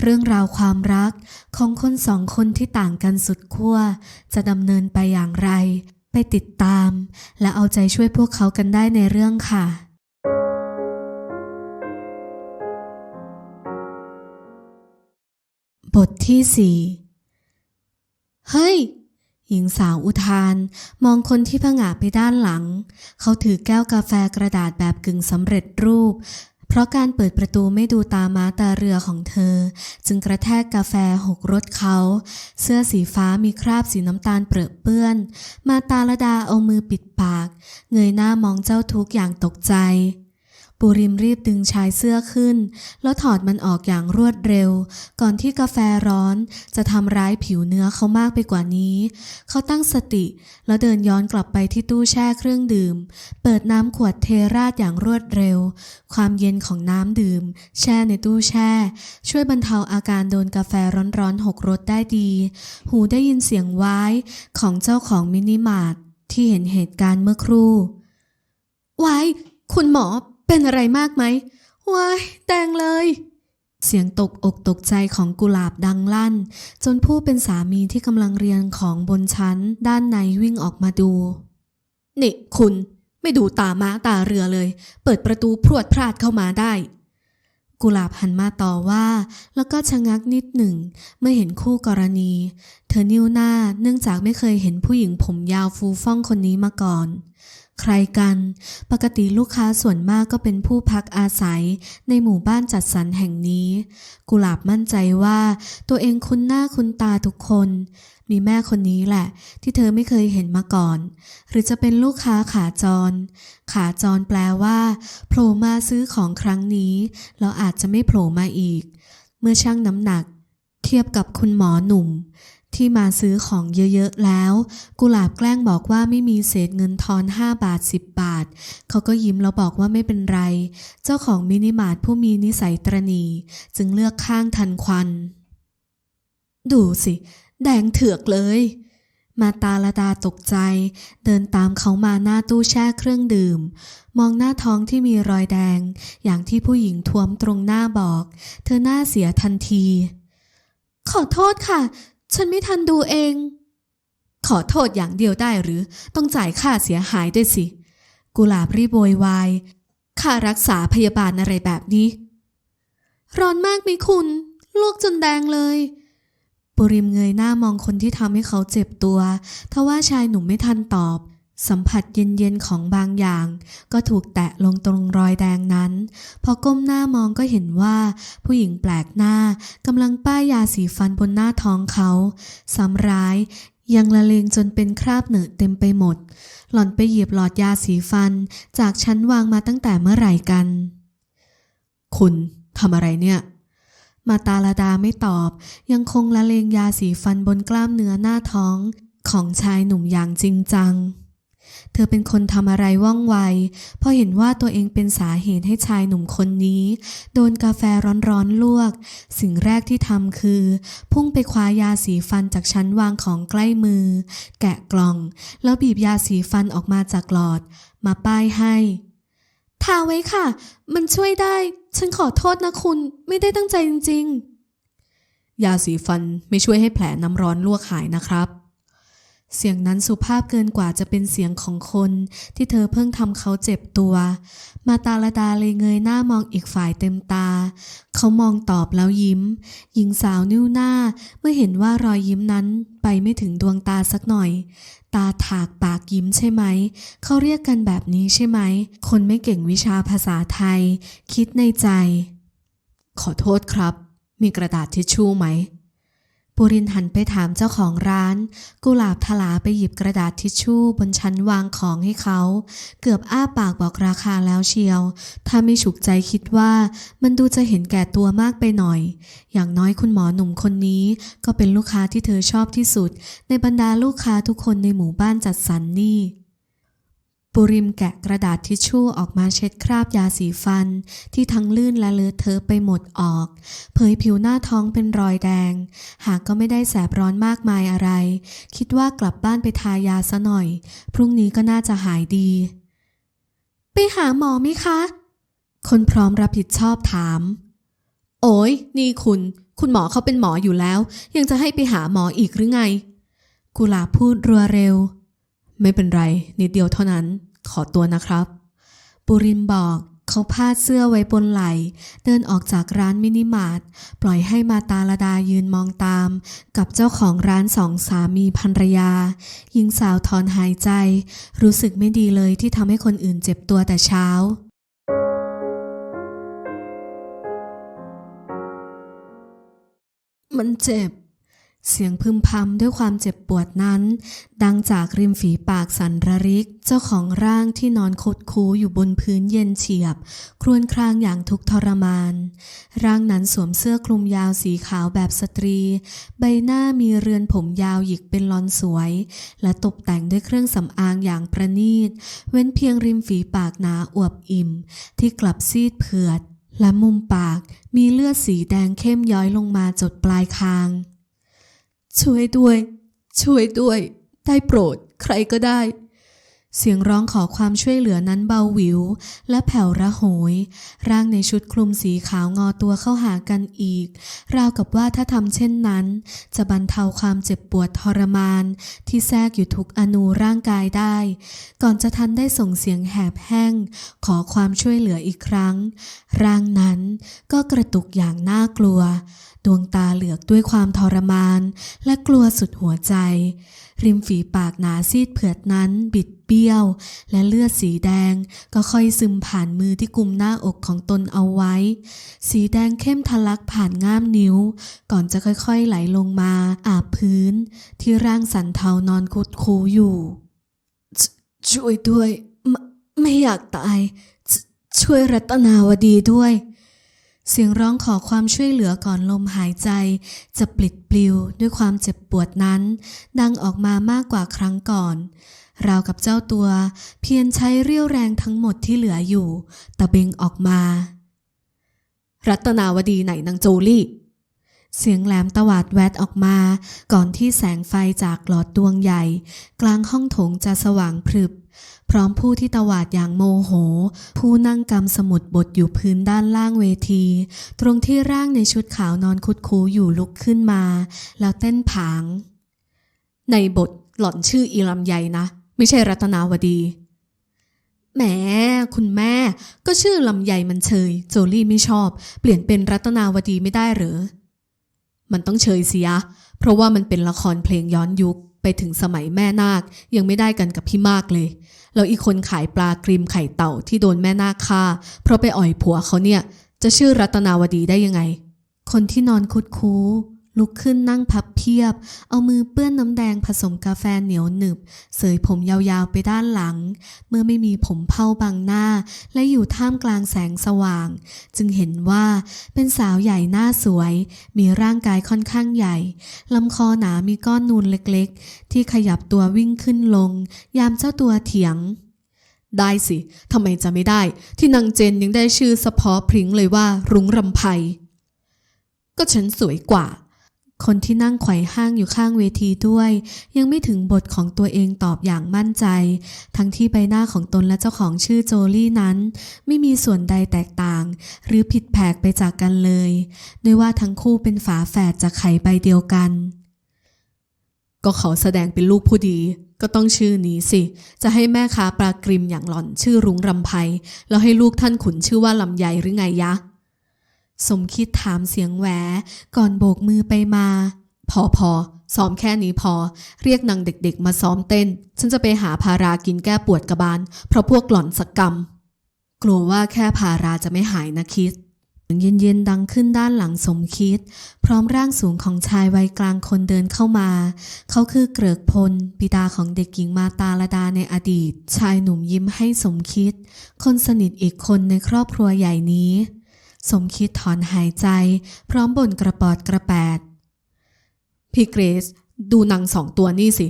เรื่องราวความรักของคนสองคนที่ต่างกันสุดขั้วจะดำเนินไปอย่างไร ไปติดตาม และเอาใจช่วยพวกเขากันได้ในเรื่องค่ะ บทที่สี่เฮ้ย หญิงสาวอุทาน มองคนที่ผงาไปด้านหลัง เขาถือแก้วกาแฟกระดาษแบบกึ่งสำเร็จรูป เพราะการเปิดประตูไม่ดูตาม้าตาเรือของเธอ จึงกระแทกกาแฟหกรถเขา เสื้อสีฟ้ามีคราบสีน้ำตาลเปรอะเปื้อน มาตาลดาเอามือปิดปาก เงยหน้ามองเจ้าทุกอย่างตกใจ ปูริมรีบดึงชายเสื้อขึ้น แล้วถอดมันออกอย่างรวดเร็ว ก่อนที่กาแฟร้อนจะทำร้ายผิวเนื้อเขามากไปกว่านี้ เขาตั้งสติ แล้วเดินย้อนกลับไปที่ตู้แช่เครื่องดื่ม เปิดน้ำขวดเทราดอย่างรวดเร็ว ความเย็นของน้ำดื่ม แช่ในตู้แช่ ช่วยบรรเทาอาการโดนกาแฟร้อนๆหกรสได้ดี หูได้ยินเสียงว้ายของเจ้าของมินิมาร์ทที่เห็นเหตุการณ์เมื่อครู่ว้ายคุณหมอ เป็นอะไรมากไหมว้ายแดงเลย เสียงตกอกตกใจของกุหลาบดังลั่น จนผู้เป็นสามีที่กำลังเรียนของบนชั้น ด้านในวิ่งออกมาดู นี่ คุณ ไม่ดูตาม้าตาเรือเลย เปิดประตูพรวดพลาดเข้ามาได้ กุหลาบหันมาต่อว่า แล้วก็ชะงักนิดหนึ่ง เมื่อเห็นคู่กรณี เธอนิ้วหน้าเนื่องจากไม่เคยเห็นผู้หญิงผมยาวฟูฟ่องคนนี้มาก่อน ใครกัน ปกติลูกค้าส่วนมากก็เป็นผู้พักอาศัยในหมู่บ้านจัดสรรแห่งนี้ กุหลาบมั่นใจว่า ตัวเองคุ้นหน้าคุ้นตาทุกคน มีแม่คนนี้แหละ ที่เธอไม่เคยเห็นมาก่อน หรือจะเป็นลูกค้าขาจร ขาจรแปลว่าโผล่มาซื้อของครั้งนี้แล้วอาจจะไม่โผล่มาอีก เมื่อชั่งน้ำหนัก เทียบกับคุณหมอหนุ่ม ที่มาซื้อของเยอะๆแล้ว กุหลาบแกล้งบอกว่าไม่มีเศษเงินทอน 5 บาท 10 บาท เขาก็ยิ้มแล้วบอกว่าไม่เป็นไร เจ้าของมินิมาร์ทผู้มีนิสัยตรณีจึงเลือกข้างทันควัน ดูสิ แดงเถือกเลย มาตาลดาตกใจ เดินตามเขามาหน้าตู้แช่เครื่องดื่ม มองหน้าท้องที่มีรอยแดง อย่างที่ผู้หญิงท้วมตรงหน้าบอก เธอหน้าเสียทันทีขอโทษค่ะ ฉันไม่ทันดูเอง ขอโทษอย่างเดียวได้หรือ ต้องจ่ายค่าเสียหายด้วยสิ กุหลาบรีบโวยวาย ค่ารักษาพยาบาลอะไรแบบนี้ ร้อนมากไหมคุณ ลวกจนแดงเลยปุริมเงยหน้ามองคนที่ทำให้เขาเจ็บตัว ทว่าชายหนุ่มไม่ทันตอบ สัมผัสเย็นๆของบางอย่าง ก็ถูกแตะลงตรงรอยแดงนั้น พอก้มหน้ามองก็เห็นว่า ผู้หญิงแปลกหน้ากำลังป้ายยาสีฟันบนหน้าท้องเขาซ้ำร้ายยังละเลงจนเป็นคราบเหนอะเต็มไปหมด หล่อนไปหยิบหลอดยาสีฟัน จากชั้นวางมาตั้งแต่เมื่อไหร่กัน คุณทำอะไรเนี่ย มาตาลาดาไม่ตอบ ยังคงละเลงยาสีฟันบนกล้ามเนื้อหน้าท้อง ของชายหนุ่มอย่างจริงจัง เธอเป็นคนทำอะไรว่องไวพราะเห็นว่าตัวเองเป็นสาเหตุให้ชายหนุ่มคนนี้ โดนกาแฟร้อนๆลวก สิ่งแรกที่ทำคือ พุ่งไปคว้ายาสีฟันจากชั้นวางของใกล้มือ แกะกล่อง แล้วบีบยาสีฟันออกมาจากหลอด มาป้ายให้ทาไว้ค่ะ มันช่วยได้ ฉันขอโทษนะคุณไม่ได้ตั้งใจจริง ๆ ยาสีฟันไม่ช่วยให้แผลน้ำร้อนลวกหายนะครับ เสียงนั้นสุภาพเกินกว่าจะเป็นเสียงของคนที่เธอเพิ่งทำเขาเจ็บตัว มาตาลดาเลยเงยหน้ามองอีกฝ่ายเต็มตา เขามองตอบแล้วยิ้ม หญิงสาวนิ้วหน้าเมื่อเห็นว่ารอยยิ้มนั้นไปไม่ถึงดวงตาสักหน่อย ตาถากปากยิ้มใช่ไหม เขาเรียกกันแบบนี้ใช่ไหม คนไม่เก่งวิชาภาษาไทย คิดในใจ ขอโทษครับ มีกระดาษทิชชู่ไหม ปุรินหันไปถามเจ้าของร้าน กุหลาบทลาไปหยิบกระดาษทิชชู่บนชั้นวางของให้เขา เกือบอ้าปากบอกราคาแล้วเชียว ถ้าไม่ฉุกใจคิดว่ามันดูจะเห็นแก่ตัวมากไปหน่อย อย่างน้อยคุณหมอหนุ่มคนนี้ก็เป็นลูกค้าที่เธอชอบที่สุด ในบรรดาลูกค้าทุกคนในหมู่บ้านจัดสรรนนี่ ปุริมแกะกระดาษทิชชู่ออกมาเช็ดคราบยาสีฟัน ที่ทั้งลื่นและเลอะเทอะไปหมดออก เผยผิวหน้าท้องเป็นรอยแดง หากก็ไม่ได้แสบร้อนมากมายอะไร คิดว่ากลับบ้านไปทายาซะหน่อย พรุ่งนี้ก็น่าจะหายดี ไปหาหมอไหมคะ คนพร้อมรับผิดชอบถาม โอ้ยนี่คุณ คุณหมอเขาเป็นหมออยู่แล้ว ยังจะให้ไปหาหมออีกหรือไง กุหลาบพูดรัวเร็ว ไม่เป็นไร นิดเดียวเท่านั้น ขอตัวนะครับ ปุริมบอกเขาพาดเสื้อไว้บนไหล่เดินออกจากร้านมินิมาร์ทปล่อยให้มาตาลดายืนมองตาม กับเจ้าของร้านสองสามีภรรยา หญิงสาวถอนหายใจ รู้สึกไม่ดีเลยที่ทำให้คนอื่นเจ็บตัวแต่เช้ามันเจ็บ เสียงพึมพำด้วยความเจ็บปวดนั้น ดังจากริมฝีปากสันระริก เจ้าของร่างที่นอนคดคูอยู่บนพื้นเย็นเฉียบ ครวญครางอย่างทุกทรมาน ร่างนั้นสวมเสื้อคลุมยาวสีขาวแบบสตรี ใบหน้ามีเรือนผมยาวหยิกเป็นลอนสวย และตกแต่งด้วยเครื่องสำอางอย่างประณีต เว้นเพียงริมฝีปากหนาอวบอิ่ม ที่กลับซีดเผือดและมุมปากมีเลือดสีแดงเข้มย้อยลงมาจดปลายคาง ช่วยด้วย ช่วยด้วย ได้โปรด ใครก็ได้ เสียงร้องขอความช่วยเหลือนั้นเบาหวิว และแผ่วระโหย ร่างในชุดคลุมสีขาวงอตัวเข้าหากันอีก ราวกับว่าถ้าทำเช่นนั้น จะบรรเทาความเจ็บปวดทรมาน ที่แทรกอยู่ทุกอนูร่างกายได้ ก่อนจะทันได้ส่งเสียงแหบแห้ง ขอความช่วยเหลืออีกครั้ง ร่างนั้นก็กระตุกอย่างน่ากลัว ดวงตาเหลือกด้วยความทรมาน และกลัวสุดหัวใจ ริมฝีปากหนาซีดเผือดนั้นบิดเบี้ยว และเลือดสีแดงก็ค่อยซึมผ่านมือที่กุมหน้าอกของตนเอาไว้ สีแดงเข้มทะลักผ่านง่ามนิ้ว ก่อนจะค่อยๆไหลลงมาอาบพื้น ที่ร่างสันเทานอนคุดคูอยู่ ช่วยด้วย ไม่อยากตาย ช่วยรัตนาวดีด้วย เสียงร้องขอความช่วยเหลือก่อนลมหายใจ จะปลิดปลิวด้วยความเจ็บปวดนั้น ดังออกมามากกว่าครั้งก่อนราวกับเจ้าตัว เพียรใช้เรี่ยวแรงทั้งหมดที่เหลืออยู่ ตะเบงออกมา รัตนาวดีไหนนางโจลี่ เสียงแหลมตวาดแวดออกมา ก่อนที่แสงไฟจากหลอดดวงใหญ่ กลางห้องโถงจะสว่างพรึบ ร้อมผู้ที่ตวาดอย่างโมโห ผู้นั่งกำสมุดบทอยู่พื้นด้านล่างเวที ตรงที่ร่างในชุดขาวนอนคุดคูอยู่ลุกขึ้นมา แล้วเต้นผาง ในบทหล่อนชื่ออีลำใหญ่นะ ไม่ใช่รัตนาวดีแหมคุณแม่ก็ชื่อลำใหญ่มันเชย โจลี่ไม่ชอบ เปลี่ยนเป็นรัตนาวดีไม่ได้เหรอมันต้องเชยเสิยเพราะว่ามันเป็นละครเพลงย้อนยุค ไปถึงสมัยแม่นาคยังไม่ได้กันกับพี่มากเลย แล้วอีกคนขายปลากริมไข่เต่าที่โดนแม่นาคฆ่า เพราะไปอ่อยผัวเขาเนี่ย จะชื่อรัตนาวดีได้ยังไง คนที่นอนคุดคู้ ลุกขึ้นนั่งพับเพียบ เอามือเปื้อนน้ำแดงผสมกาแฟเหนียวหนึบ เสยผมยาวๆไปด้านหลัง เมื่อไม่มีผมเผาบังหน้า และอยู่ท่ามกลางแสงสว่าง จึงเห็นว่าเป็นสาวใหญ่หน้าสวย มีร่างกายค่อนข้างใหญ่ลำคอหนามีก้อนนูนเล็กๆ ที่ขยับตัววิ่งขึ้นลง ยามเจ้าตัวเถียงได้สิ ทำไมจะไม่ได้ ที่นางเจนยังได้ชื่อเฉพาะพริ้งเลยว่ารุ้งรำไพก็ฉันสวยกว่า คนที่นั่งไขว่ห้างอยู่ข้างเวทีด้วย ยังไม่ถึงบทของตัวเองตอบอย่างมั่นใจ ทั้งที่ใบหน้าของตนและเจ้าของชื่อโจลี่นั้น ไม่มีส่วนใดแตกต่าง หรือผิดแผกไปจากกันเลยด้วยว่าทั้งคู่เป็นฝาแฝดจากไข่ใบเดียวกัน ก็เขาแสดงเป็นลูกผู้ดีก็ต้องชื่อนี้สิ จะให้แม่ค้าปลากริมอย่างหล่อนชื่อรุ้งรำไพแล้วให้ลูกท่านขุนชื่อว่าลำไยหรือไงยะ สมคิดถามเสียงแหวก่อนโบกมือไปมา พอพอซ้อมแค่นี้พอ เรียกนางเด็กๆ มาซ้อมเต้น ฉันจะไปหาพารากินแก้ปวดกระบาล เพราะพวกหล่อนสักกรรม กลัวว่าแค่พาราจะไม่หายนะคิดเย็นๆดังขึ้นด้านหลังสมคิด พร้อมร่างสูงของชายวัยกลางคนเดินเข้ามา เขาคือเกริกพลบิดาของเด็กหญิงมาตาลดาในอดีต ชายหนุ่มยิ้มให้สมคิด คนสนิทอีกคนในครอบครัวใหญ่นี้ สมคิดถอนหายใจ พร้อมบ่นกระปอดกระแปด พี่เกรซดูหนังสองตัวนี่สิ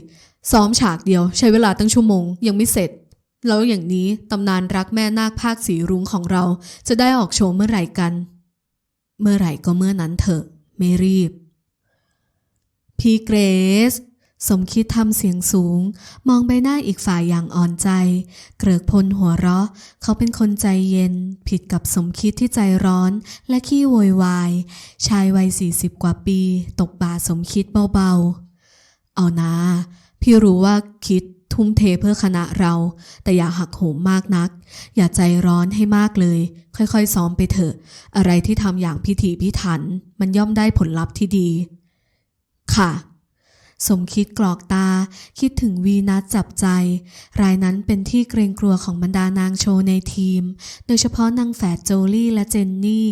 ซ้อมฉากเดียวใช้เวลาตั้งชั่วโมง ยังไม่เสร็จ แล้วอย่างนี้ตำนานรักแม่นาคภาคสีรุ้งของเรา จะได้ออกโชว์เมื่อไหร่กัน เมื่อไหร่ก็เมื่อนั้นเถอะ ไม่รีบ พี่เกรซ สมคิดทำเสียงสูง มองใบหน้าอีกฝ่ายอย่างอ่อนใจ เกริกพลหัวเราะ เขาเป็นคนใจเย็น ผิดกับสมคิดที่ใจร้อนและขี้โวยวาย ชายวัยสี่สิบกว่าปี ตกบ่าสมคิดเบาๆ เอานะพี่รู้ว่าคิดทุ่มเทเพื่อคณะเรา แต่อย่าหักโหมมากนัก อย่าใจร้อนให้มากเลย ค่อยๆ ซ้อมไปเถอะ อะไรที่ทำอย่างพิถีพิถัน มันย่อมได้ผลลัพธ์ที่ดี ค่ะ สมคิดกรอกตา คิดถึงวีนัทจับใจ รายนั้นเป็นที่เกรงกลัวของบรรดานางโชว์ในทีม โดยเฉพาะนางแฝดโจลี่และเจนนี่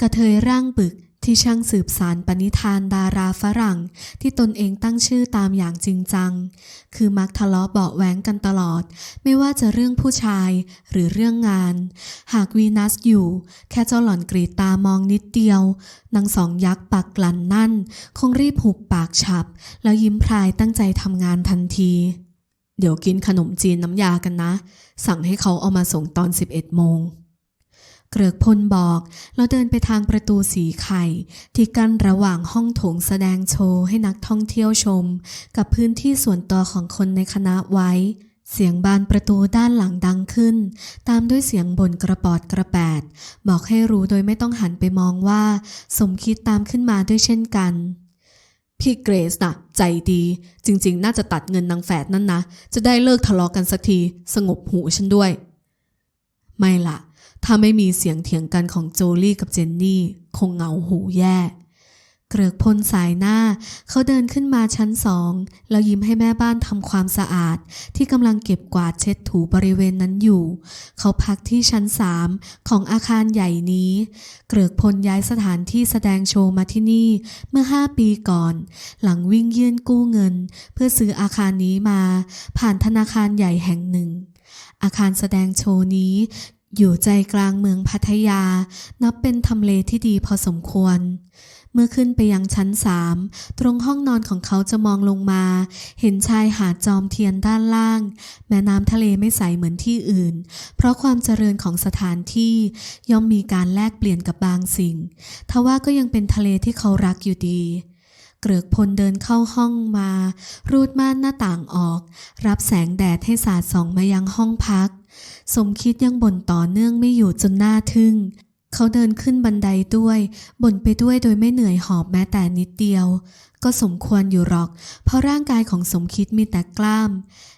กระเทยร่างบึก ที่ช่างสืบสารปณิธานดาราฝรั่ง ที่ตนเองตั้งชื่อตามอย่างจริงจัง คือมักทะเลาะเบาะแว้งกันตลอด ไม่ว่าจะเรื่องผู้ชายหรือเรื่องงาน หากวีนัสอยู่ แค่เจ้าหล่อนกรีดตามองนิดเดียวนางสองยักษ์ปากกลั่นนั่น คงรีบหุบปากฉับ แล้วยิ้มพรายตั้งใจทำงานทันที เดี๋ยวกินขนมจีนน้ำยากันนะ สั่งให้เขาเอามาส่งตอน 11โมง เกริกพลบอกแล้วเดินไปทางประตูสีไข่ ที่กั้นระหว่างห้องโถงแสดงโชว์ให้นักท่องเที่ยวชม กับพื้นที่ส่วนตัวของคนในคณะไว้ เสียงบานประตูด้านหลังดังขึ้น ตามด้วยเสียงบ่นกระปอดกระแปด บอกให้รู้โดยไม่ต้องหันไปมองว่า สมคิดตามขึ้นมาด้วยเช่นกันพี่เกรซน่ะใจดี จริง ๆ น่าจะตัดเงินนางแฝดนั่นนะ จะได้เลิกทะเลาะกันสักที สงบหูฉันด้วย ไม่ละ ถ้าไม่มีเสียงเถียงกันของโจลี่กับเจนนี่ คงเหงาหูแย่ เกริกพลสายหน้า เขาเดินขึ้นมาชั้นสอง แล้วยิ้มให้แม่บ้านทำความสะอาด ที่กำลังเก็บกวาดเช็ดถูบริเวณนั้นอยู่ เขาพักที่ชั้นสามของอาคารใหญ่นี้ เกริกพลย้ายสถานที่แสดงโชว์มาที่นี่เมื่อห้าปีก่อน หลังวิ่งยื่นกู้เงิน เพื่อซื้ออาคารนี้มา ผ่านธนาคารใหญ่แห่งหนึ่งอาคารแสดงโชว์นี้ อยู่ใจกลางเมืองพัทยา นับเป็นทำเลที่ดีพอสมควร เมื่อขึ้นไปยังชั้นสามตรงห้องนอนของเขาจะมองลงมา เห็นชายหาดจอมเทียนด้านล่าง แม่น้ำทะเลไม่ใสเหมือนที่อื่น เพราะความเจริญของสถานที่ย่อมมีการแลกเปลี่ยนกับบางสิ่ง ทว่าก็ยังเป็นทะเลที่เขารักอยู่ดีเกริกพลเดินเข้าห้องมา รูดม่านหน้าต่างออก รับแสงแดดให้สาดส่องมายังห้องพัก สมคิดยังบ่นต่อเนื่องไม่อยู่จนหน้าทึ่ง เขาเดินขึ้นบันไดด้วย บ่นไปด้วยโดยไม่เหนื่อยหอบแม้แต่นิดเดียว ก็สมควรอยู่หรอก เพราะร่างกายของสมคิดมีแต่กล้าม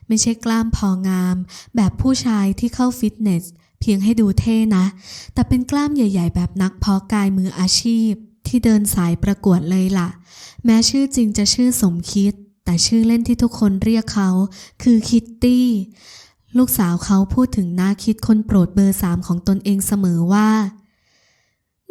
ไม่ใช่กล้ามพองาม แบบผู้ชายที่เข้าฟิตเนส เพียงให้ดูเท่นะ แต่เป็นกล้ามใหญ่ ๆ แบบนักเพาะกายมืออาชีพ ที่เดินสายประกวดเลยล่ะ แม้ชื่อจริงจะชื่อสมคิดแต่ชื่อเล่นที่ทุกคนเรียกเขา คือคิตตี้ ลูกสาวเขาพูดถึงนาคิดคนโปรดเบอร์สามของตนเองเสมอว่า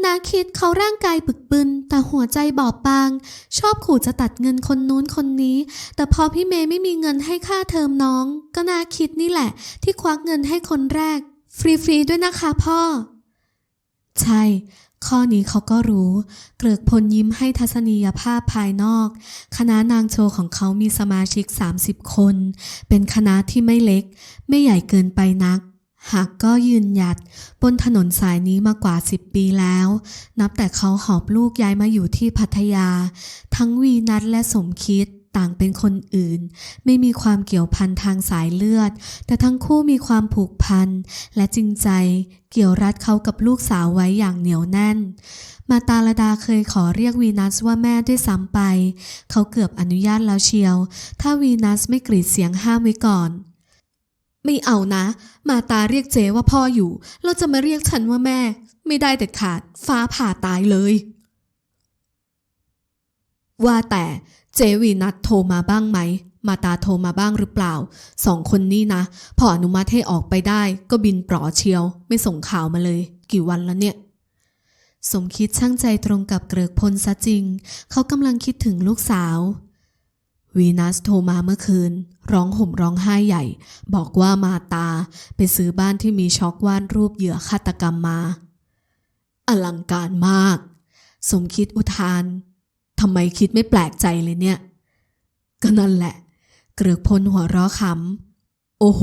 นาคิดเขาร่างกายบึกบึน แต่หัวใจบอบบาง ชอบขู่จะตัดเงินคนนู้นคนนี้ แต่พอพี่เมย์ไม่มีเงินให้ค่าเทอมน้อง ก็นาคิดนี่แหละ ที่ควักเงินให้คนแรก ฟรีๆด้วยนะคะพ่อ ใช่ ข้อนี้เขาก็รู้ เกลือกพลยิ้มให้ทัศนียภาพภายนอก คณะนางโชว์ของเขามีสมาชิก 30 คน เป็นคณะที่ไม่เล็ก ไม่ใหญ่เกินไปนัก หากก็ยืนหยัด บนถนนสายนี้มากว่า 10 ปีแล้ว นับแต่เขาหอบลูกย้ายมาอยู่ที่พัทยา ทั้งวีนัทและสมคิด ต่างเป็นคนอื่น ไม่มีความเกี่ยวพันทางสายเลือด แต่ทั้งคู่มีความผูกพัน และจริงใจ เกี่ยวรัดเขากับลูกสาวไว้อย่างเหนียวแน่น มาตาลดาเคยขอเรียกวีนัสว่าแม่ด้วยซ้ำไป เขาเกือบอนุญาตแล้วเชียว ถ้าวีนัสไม่กรีดเสียงห้ามไว้ก่อน ไม่เอานะ มาตาเรียกเจว่าพ่ออยู่ เราจะมาเรียกฉันว่าแม่ ไม่ได้เด็ดขาด ฟ้าผ่าตายเลยว่าแต่ เจวีนัทโทรมาบ้างไหม มาตาโทรมาบ้างหรือเปล่า สองคนนี้นะ พออนุมัติให้ออกไปได้ ก็บินปลอเชียว ไม่ส่งข่าวมาเลย กี่วันแล้วเนี่ย สมคิดช่างใจตรงกับเกริกพลซะจริง เขากำลังคิดถึงลูกสาววีนัสโทรมาเมื่อคืน ร้องห่มร้องไห้ใหญ่ บอกว่ามาตา ไปซื้อบ้านที่มีช็อกวาดรูปเหยื่อฆาตกรรมมา อลังการมาก สมคิดอุทาน ทำไมคิดไม่แปลกใจเลยเนี่ย ก็นั่นแหละ เกลือกพลหัวเราะขำโอ้โห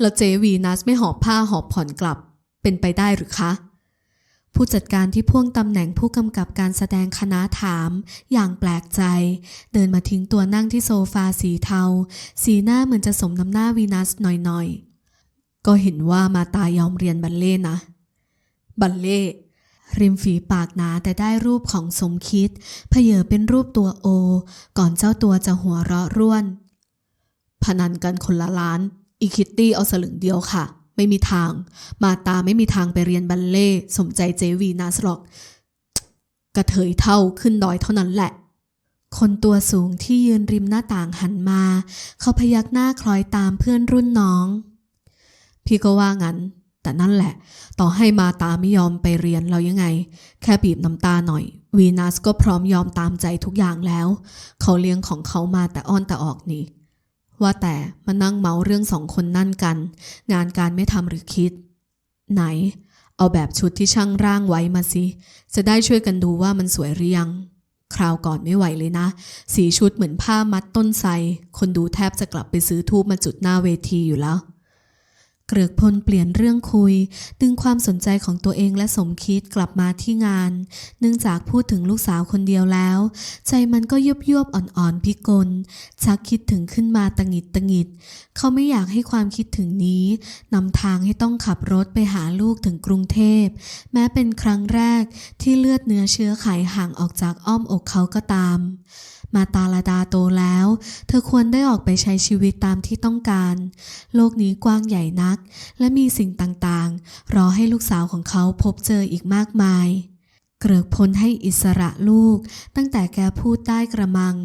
แล้วเจวีนัสไม่หอบผ้าหอบผ่อนกลับ เป็นไปได้หรือคะ ผู้จัดการที่พ่วงตำแหน่งผู้กำกับการแสดงคณะถาม อย่างแปลกใจ เดินมาทิ้งตัวนั่งที่โซฟาสีเทา สีหน้าเหมือนจะสมน้ำหน้าวีนัสหน่อยๆ ก็เห็นว่ามาตายอมเรียนบัลเล่ต์นะ บัลเล่ต์ ริมฝีปากหนาแต่ได้รูปของสมคิดเพเยอเป็นรูปตัวโอ ก่อนเจ้าตัวจะหัวเราะร่วน พนันกันคนละล้าน อีคิตตี้เอาสลึงเดียวค่ะ ไม่มีทาง มาตาไม่มีทางไปเรียนบัลเล่สมใจเจวีนาสหรอก กระเทยเท่าขึ้นดอยเท่านั้นแหละ คนตัวสูงที่ยืนริมหน้าต่างหันมา เขาพยักหน้าคล้อยตามเพื่อนรุ่นน้อง พี่ก็ว่างั้น แต่นั่นแหละ ต่อให้มาตาไม่ยอมไปเรียนเรายังไง แค่บีบน้ำตาหน่อย วีนัสก็พร้อมยอมตามใจทุกอย่างแล้ว เขาเลี้ยงของเขามาแต่อ้อนแต่ออกนี่ ว่าแต่มานั่งเมาเรื่องสองคนนั่นกัน งานการไม่ทำหรือคิด ไหน เอาแบบชุดที่ช่างร่างไว้มาสิจะได้ช่วยกันดูว่ามันสวยหรือยังคราวก่อนไม่ไหวเลยนะ สีชุดเหมือนผ้ามัดต้นไทรคนดูแทบจะกลับไปซื้อทูบมาจุดหน้าเวทีอยู่แล้ว เกลือกพลเปลี่ยนเรื่องคุย ดึงความสนใจของตัวเองและสมคิดกลับมาที่งาน เนื่องจากพูดถึงลูกสาวคนเดียวแล้ว ใจมันก็ยุบยบอ่อนๆพิกล ชักคิดถึงขึ้นมาตะหงิดตะหงิด เขาไม่อยากให้ความคิดถึงนี้นำทางให้ต้องขับรถไปหาลูกถึงกรุงเทพ แม้เป็นครั้งแรกที่เลือดเนื้อเชื้อไขห่างออกจากอ้อมอกเขาก็ตาม มาตาลาดาโตแล้ว เธอควรได้ออกไปใช้ชีวิตตามที่ต้องการ โลกนี้กว้างใหญ่นัก และมีสิ่งต่างๆ รอให้ลูกสาวของเขาพบเจออีกมากมายเกริกพลให้อิสระลูก ตั้งแต่แกพูดได้กระมัง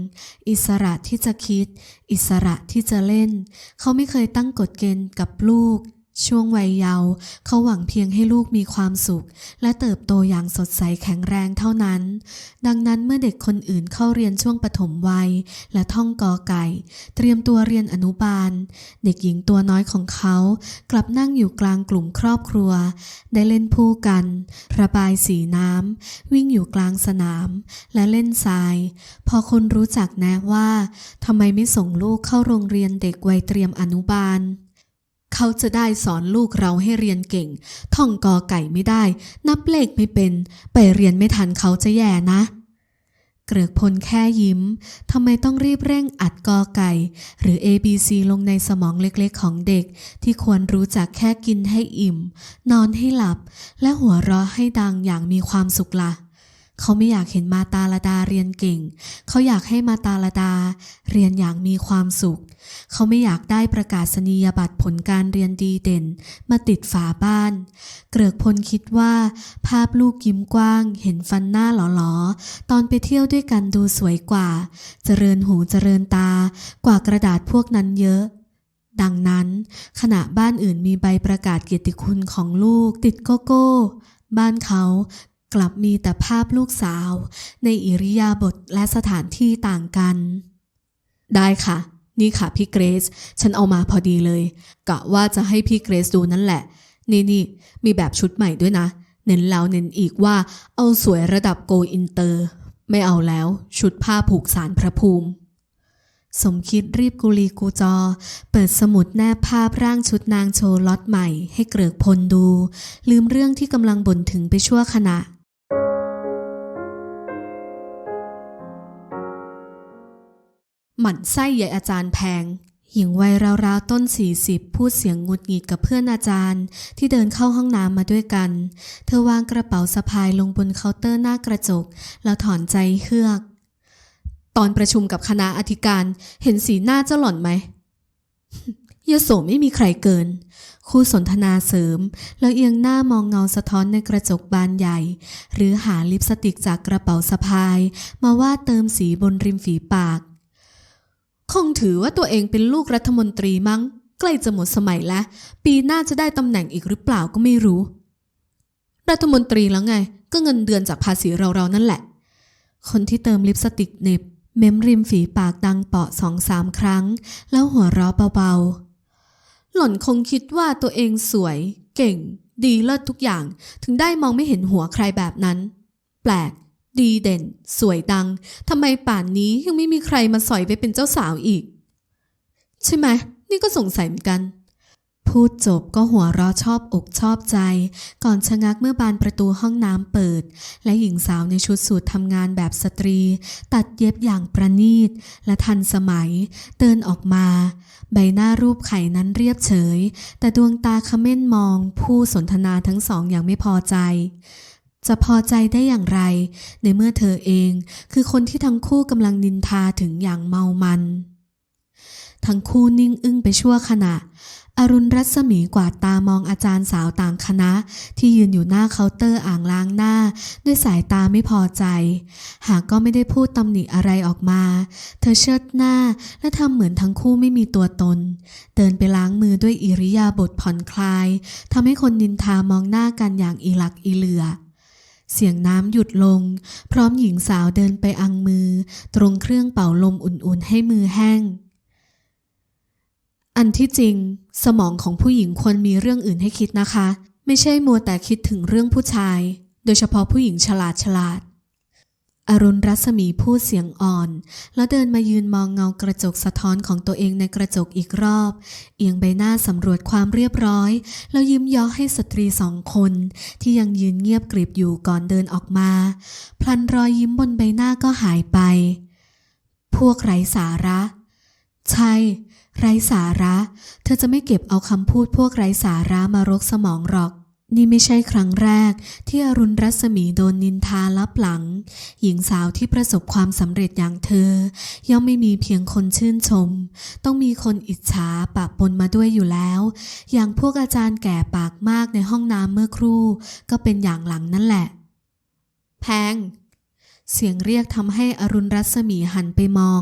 อิสระที่จะคิด อิสระที่จะเล่น เขาไม่เคยตั้งกฎเกณฑ์กับลูก ช่วงวัยเยาว์เขาหวังเพียงให้ลูกมีความสุข และเติบโตอย่างสดใสแข็งแรงเท่านั้น ดังนั้นเมื่อเด็กคนอื่นเข้าเรียนช่วงปฐมวัย และท่องกอไก่ เตรียมตัวเรียนอนุบาล เด็กหญิงตัวน้อยของเขากลับนั่งอยู่กลางกลุ่มครอบครัว ได้เล่นพูกัน ระบายสีน้ำวิ่งอยู่กลางสนาม และเล่นทราย พอคนรู้จักแนะว่าทำไมไม่ส่งลูกเข้าโรงเรียนเด็กวัยเตรียมอนุบาล เขาจะได้สอนลูกเราให้เรียนเก่ง ท่องกอไก่ไม่ได้ นับเลขไม่เป็น ไปเรียนไม่ทันเขาจะแย่นะ เกลือกพลแค่ยิ้ม ทำไมต้องรีบเร่งอัดกอไก่ หรือ A B C ลงในสมองเล็กๆของเด็ก ที่ควรรู้จักแค่กินให้อิ่ม นอนให้หลับ และหัวเราะให้ดังอย่างมีความสุขละ่ะ เขาไม่อยากเห็นมาตาลดาเรียนเก่ง เขาอยากให้มาตาลดาเรียนอย่างมีความสุข เขาไม่อยากได้ประกาศนียบัตรผลการเรียนดีเด่น มาติดฝาบ้าน เกลือกพลคิดว่า ภาพลูกยิ้มกว้าง เห็นฟันหน้าหลอๆ ตอนไปเที่ยวด้วยกันดูสวยกว่า เจริญหูเจริญตากว่ากระดาษพวกนั้นเยอะดังนั้น ขณะบ้านอื่นมีใบประกาศเกียรติคุณของลูกติดโกโก้ บ้านเขา กลับมีแต่ภาพลูกสาว ในอิริยาบถและสถานที่ต่างกัน ได้ค่ะ นี่ค่ะพี่เกรซฉันเอามาพอดีเลย กะว่าจะให้พี่เกรซดูนั่นแหละ นี่นี่มีแบบชุดใหม่ด้วยนะ เน้นแล้วเน้นอีกว่าเอาสวยระดับโกอินเตอร์ ไม่เอาแล้ว ชุดผ้าผูกสารพระภูมิสมคิดรีบกุลีกูจอ เปิดสมุดแนบภาพร่างชุดนางโชว์ล็อตใหม่ให้เกริกพลดู ลืมเรื่องที่กำลังบ่นถึงไปชั่วขณะ หมั่นไส้ใหญ่อาจารย์แพง หญิงวัยราวๆต้น 40 พูดเสียงงุดหงิดกับเพื่อนอาจารย์ ที่เดินเข้าห้องน้ำมาด้วยกัน เธอวางกระเป๋าสะพายลงบนเคาน์เตอร์หน้ากระจก แล้วถอนใจเฮือก ตอนประชุมกับคณะอธิการเห็นสีหน้าเจ้าหล่อนไหมยโสไม่มีใครเกิน คู่สนทนาเสริม แล้วเอียงหน้ามองเงาสะท้อนในกระจกบานใหญ่ หรือหาลิปสติกจากกระเป๋าสะพาย มาวาดเติมสีบนริมฝีปาก คงถือว่าตัวเองเป็นลูกรัฐมนตรีมั้ง ใกล้จะหมดสมัยแล้ว ปีหน้าจะได้ตำแหน่งอีกหรือเปล่าก็ไม่รู้ รัฐมนตรีแล้วไง ก็เงินเดือนจากภาษีเราๆนั่นแหละ คนที่เติมลิปสติกเน็บ เม้มริมฝีปากดังเปาะสองสามครั้ง แล้วหัวเราะเบาๆ หล่อนคงคิดว่าตัวเองสวย เก่ง ดีเลิศทุกอย่าง ถึงได้มองไม่เห็นหัวใครแบบนั้น แปลก ดีเด่น สวยดังทำไมป่านนี้ยังไม่มีใครมาสอยไปเป็นเจ้าสาวอีก ใช่ไหม นี่ก็สงสัยเหมือนกัน พูดจบก็หัวเราะชอบอกชอบใจ ก่อนชะงักเมื่อบานประตูห้องน้ำเปิด และหญิงสาวในชุดสูททำงานแบบสตรี ตัดเย็บอย่างประณีต และทันสมัย เดินออกมา ใบหน้ารูปไข่นั้นเรียบเฉย แต่ดวงตาขม้นมอง ผู้สนทนาทั้งสองอย่างไม่พอใจ จะพอใจได้อย่างไร ในเมื่อเธอเองคือคนที่ทั้งคู่กำลังนินทาถึงอย่างเมามัน ทั้งคู่นิ่งอึ้งไปชั่วขณะ อรุณรัศมีกวาดตามองอาจารย์สาวต่างคณะ ที่ยืนอยู่หน้าเคาน์เตอร์อ่างล้างหน้า ด้วยสายตาไม่พอใจ หากก็ไม่ได้พูดตำหนิอะไรออกมา เธอเชิดหน้าและทำเหมือนทั้งคู่ไม่มีตัวตน เดินไปล้างมือด้วยอิริยาบถผ่อนคลายทำให้คนนินทามองหน้ากันอย่างอีหลักอีเหลือ เสียงน้ำหยุดลง พร้อมหญิงสาวเดินไปอังมือ ตรงเครื่องเป่าลมอุ่นๆให้มือแห้ง อันที่จริง สมองของผู้หญิงควรมีเรื่องอื่นให้คิดนะคะ ไม่ใช่มัวแต่คิดถึงเรื่องผู้ชาย โดยเฉพาะผู้หญิงฉลาดฉลาด อรุณรัศมีพูดเสียงอ่อน แล้วเดินมายืนมองเงากระจกสะท้อนของตัวเองในกระจกอีกรอบ เอียงใบหน้าสำรวจความเรียบร้อย แล้วยิ้มย้อให้สตรีสองคน ที่ยังยืนเงียบกริบอยู่ก่อนเดินออกมา พลันรอยยิ้มบนใบหน้าก็หายไป พวกไร้สาระ ใช่ไร้สาระ เธอจะไม่เก็บเอาคำพูดพวกไร้สาระมารกสมองหรอก นี่ไม่ใช่ครั้งแรกที่อรุณรัศมีโดนนินทาลับหลัง หญิงสาวที่ประสบความสำเร็จอย่างเธอ ย่อมไม่มีเพียงคนชื่นชม ต้องมีคนอิจฉาปะปนมาด้วยอยู่แล้ว อย่างพวกอาจารย์แก่ปากมากในห้องน้ำเมื่อครู่ ก็เป็นอย่างหลังนั่นแหละ แพง เสียงเรียกทำให้อรุณรัศมีหันไปมอง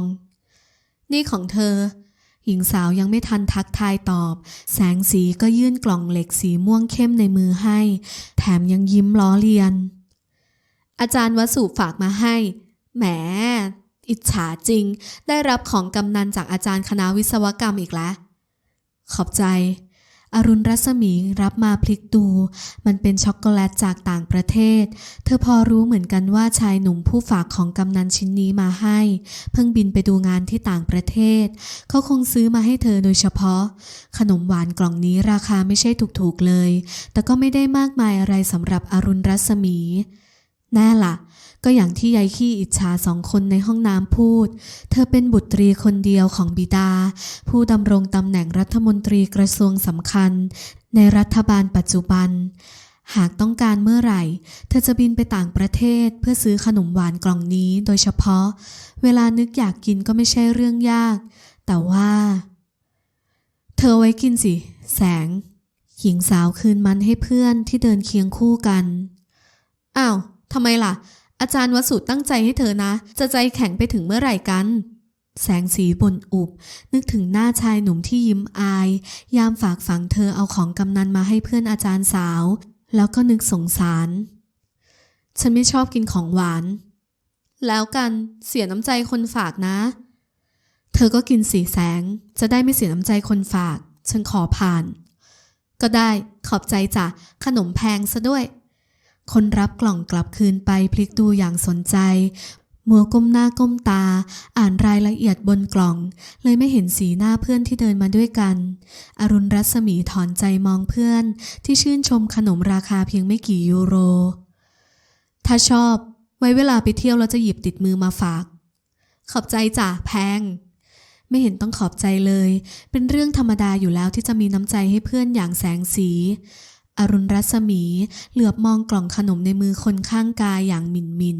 นี่ของเธอ หญิงสาวยังไม่ทันทักทายตอบ แสงสีก็ยื่นกล่องเหล็กสีม่วงเข้มในมือให้ แถมยังยิ้มล้อเลียน อาจารย์วสุฝากมาให้ แหม อิจฉาจริง ได้รับของกำนันจากอาจารย์คณะวิศวกรรมอีกแล้ว ขอบใจ อรุณรัศมีรับมาพลิกดู มันเป็นช็อกโกแลตจากต่างประเทศ เธอพอรู้เหมือนกันว่าชายหนุ่มผู้ฝากของกำนันชิ้นนี้มาให้ เพิ่งบินไปดูงานที่ต่างประเทศ เขาคงซื้อมาให้เธอโดยเฉพาะ ขนมหวานกล่องนี้ราคาไม่ใช่ถูกๆเลย แต่ก็ไม่ได้มากมายอะไรสำหรับอรุณรัศมี แน่ล่ะ ก็อย่างที่ยายขี้อิจฉาสองคนในห้องน้ำพูด เธอเป็นบุตรีคนเดียวของบิดา ผู้ดำรงตำแหน่งรัฐมนตรีกระทรวงสำคัญ ในรัฐบาลปัจจุบัน หากต้องการเมื่อไหร่ เธอจะบินไปต่างประเทศเพื่อซื้อขนมหวานกล่องนี้โดยเฉพาะ เวลานึกอยากกินก็ไม่ใช่เรื่องยาก แต่ว่า เธอไว้กินสิ แสง หญิงสาวคืนมันให้เพื่อนที่เดินเคียงคู่กัน อ้าว ทำไมล่ะ อาจารย์วสุตั้งใจให้เธอนะ จะใจแข็งไปถึงเมื่อไหร่กัน แสงสีบนอุบ นึกถึงหน้าชายหนุ่มที่ยิ้มอาย ยามฝากฝังเธอเอาของกำนันมาให้เพื่อนอาจารย์สาว แล้วก็นึกสงสาร ฉันไม่ชอบกินของหวาน แล้วกันเสียน้ำใจคนฝากนะ เธอก็กินสีแสง จะได้ไม่เสียน้ำใจคนฝาก ฉันขอผ่าน ก็ได้ขอบใจจ้ะขนมแพงซะด้วย คนรับกล่องกลับคืนไปพลิกดูอย่างสนใจ มัวก้มหน้าก้มตา อ่านรายละเอียดบนกล่อง เลยไม่เห็นสีหน้าเพื่อนที่เดินมาด้วยกัน อรุณรัศมีถอนใจมองเพื่อน ที่ชื่นชมขนมราคาเพียงไม่กี่ยูโร ถ้าชอบ ไว้เวลาไปเที่ยวแล้วจะหยิบติดมือมาฝาก ขอบใจจ้ะแพงไม่เห็นต้องขอบใจเลย เป็นเรื่องธรรมดาอยู่แล้วที่จะมีน้ำใจให้เพื่อนอย่างแสงสี อรุณรัศมี เหลือบมองกล่องขนมในมือคนข้างกายอย่างมินมิน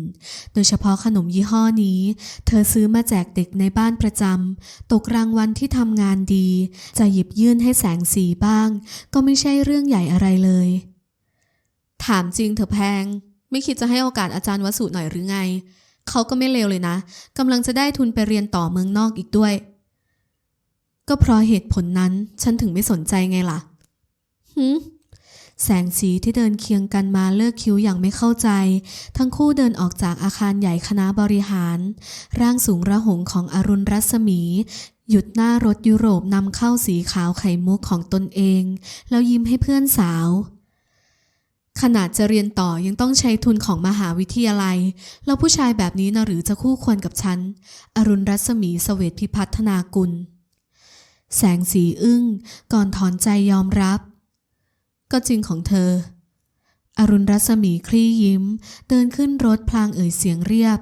โดยเฉพาะขนมยี่ห้อนี้ เธอซื้อมาแจกเด็กในบ้านประจำ ตกรางวัลที่ทำงานดี จะหยิบยื่นให้แสงสีบ้าง ก็ไม่ใช่เรื่องใหญ่อะไรเลย ถามจริงเถอแพง ไม่คิดจะให้โอกาสอาจารย์วสุหน่อยหรือไง เขาก็ไม่เลวเลยนะกำลังจะได้ทุนไปเรียนต่อเมืองนอกอีกด้วย ก็เพราะเหตุผลนั้น ฉันถึงไม่สนใจไงล่ะหืม แสงสีที่เดินเคียงกันมาเลิกคิ้วอย่างไม่เข้าใจ ทั้งคู่เดินออกจากอาคารใหญ่คณะบริหาร ร่างสูงระหงของอรุณรัศมี หยุดหน้ารถยุโรปนำเข้าสีขาวไข่มุกของตนเอง แล้วยิ้มให้เพื่อนสาว ขนาดจะเรียนต่อยังต้องใช้ทุนของมหาวิทยาลัย แล้วผู้ชายแบบนี้นะหรือจะคู่ควรกับฉัน อรุณรัศมีเสวตพิพัฒนากุลแสงสีอึ้ง ก่อนถอนใจยอมรับ ก็จริงของเธอ อรุณรัศมีคลี่ยิ้ม เดินขึ้นรถพลางเอ่ยเสียงเรียบ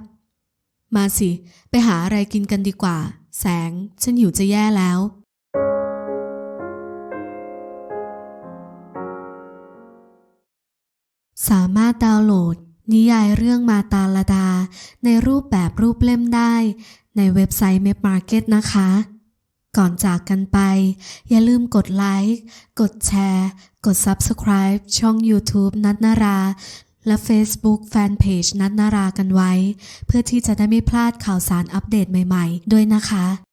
มาสิ ไปหาอะไรกินกันดีกว่า แสง ฉันหิวจะแย่แล้ว สามารถดาวน์โหลด นิยายเรื่องมาตาลดา ในรูปแบบรูปเล่มได้ ในเว็บไซต์ m e p Market นะคะ ก่อนจากกันไป อย่าลืมกดไลค์กดแชร์ กด Subscribe ช่อง YouTube นัทนารา และ Facebook Fanpage นัทนารากันไว้ เพื่อที่จะได้ไม่พลาดข่าวสารอัปเดตใหม่ๆ ด้วยนะคะ